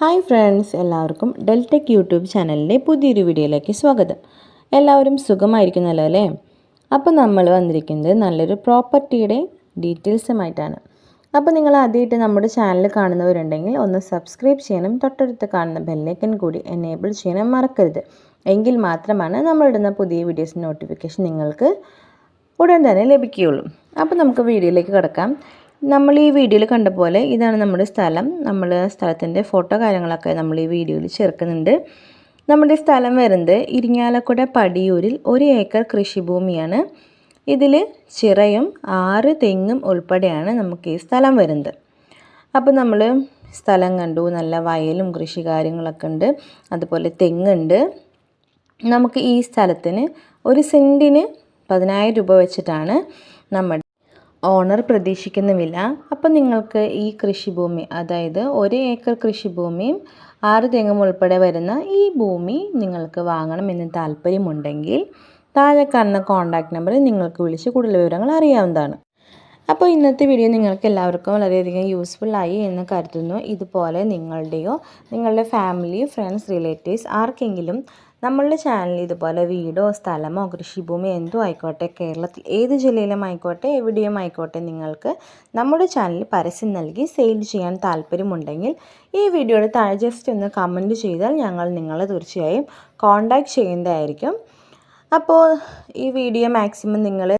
Hi friends എല്ലാവർക്കും Deltech YouTube ചാനലിന്റെ പുതിയൊരു വീഡിയോയിലേക്ക് സ്വാഗതം. എല്ലാവരും സുഖമായിരിക്കുന്നല്ലോ അല്ലേ? അപ്പോൾ നമ്മൾ വന്നിരിക്കുന്നത് നല്ലൊരു പ്രോപ്പർട്ടിയുടെ ഡീറ്റെയിൽസുമായിട്ടാണ്. അപ്പോൾ നിങ്ങൾ ആദ്യമായിട്ട് നമ്മുടെ ചാനൽ കാണുന്നവരുണ്ടെങ്കിൽ ഒന്ന് സബ്സ്ക്രൈബ് ചെയ്യണം. തൊട്ടടുത്ത് കാണുന്ന ബെല്ലൈക്കൻ കൂടി എനേബിൾ ചെയ്യാനും മറക്കരുത്. എങ്കിൽ മാത്രമാണ് നമ്മളിടുന്ന പുതിയ വീഡിയോസ് നോട്ടിഫിക്കേഷൻ നിങ്ങൾക്ക് ഉടൻ തന്നെ ലഭിക്കുകയുള്ളൂ. അപ്പോൾ നമുക്ക് വീഡിയോയിലേക്ക് കിടക്കാം. നമ്മൾ ഈ വീഡിയോയിൽ കണ്ട പോലെ ഇതാണ് നമ്മുടെ സ്ഥലം. നമ്മൾ സ്ഥലത്തിന്റെ ഫോട്ടോ കാര്യങ്ങളൊക്കെ നമ്മൾ ഈ വീഡിയോയിൽ ചേർക്കുന്നുണ്ട്. നമ്മുടെ സ്ഥലം വരുന്നത് ഇരിങ്ങാലക്കുട പടിയൂരിൽ ഒരു ഏക്കർ കൃഷിഭൂമിയാണ്. ഇതിൽ ചിറയും ആറ് തെങ്ങും ഉൾപ്പെടെയാണ് നമുക്ക് ഈ സ്ഥലം വരുന്നത്. അപ്പോൾ നമ്മൾ സ്ഥലം കണ്ടു. നല്ല വയലും കൃഷി കാര്യങ്ങളൊക്കെ ഉണ്ട്. അതുപോലെ തെങ്ങുണ്ട്. നമുക്ക് ഈ സ്ഥലത്തിന് ഒരു സെന്റിന് പതിനായിരം രൂപ വെച്ചിട്ടാണ് നമ്മുടെ ഓണർ പ്രതീക്ഷിക്കുന്ന വില അപ്പം നിങ്ങൾക്ക് ഈ കൃഷിഭൂമി അതായത് ഒരു ഏക്കർ കൃഷിഭൂമിയും ആറ് തെങ്ങും ഉൾപ്പെടെ വരുന്ന ഈ ഭൂമി നിങ്ങൾക്ക് വാങ്ങണമെന്ന് താല്പര്യമുണ്ടെങ്കിൽ താഴെ കാണുന്ന കോൺടാക്റ്റ് നമ്പറിൽ നിങ്ങൾക്ക് വിളിച്ച് കൂടുതൽ വിവരങ്ങൾ അറിയാവുന്നതാണ്. അപ്പോൾ ഇന്നത്തെ വീഡിയോ നിങ്ങൾക്ക് എല്ലാവർക്കും വളരെയധികം യൂസ്ഫുൾ ആയി എന്ന് കരുതുന്നു. ഇതുപോലെ നിങ്ങളുടെയോ നിങ്ങളുടെ ഫാമിലി ഫ്രണ്ട്സ് റിലേറ്റീവ്സ് ആർക്കെങ്കിലും നമ്മളുടെ ചാനൽ ഇതുപോലെ വീടോ സ്ഥലമോ കൃഷിഭൂമി എന്തോ ആയിക്കോട്ടെ കേരളത്തിൽ ഏത് ജില്ലയിലും ആയിക്കോട്ടെ എവിടെയും ആയിക്കോട്ടെ നിങ്ങൾക്ക് നമ്മുടെ ചാനൽ പരസ്യം നൽകി സെയിൽ ചെയ്യാൻ താല്പര്യമുണ്ടെങ്കിൽ ഈ വീഡിയോയുടെ താഴെ ജസ്റ്റ് ഒന്ന് കമന്റ് ചെയ്താൽ ഞങ്ങൾ നിങ്ങളെ തീർച്ചയായും കോൺടാക്റ്റ് ചെയ്യുന്നതായിരിക്കും. അപ്പോൾ ഈ വീഡിയോ മാക്സിമം നിങ്ങൾ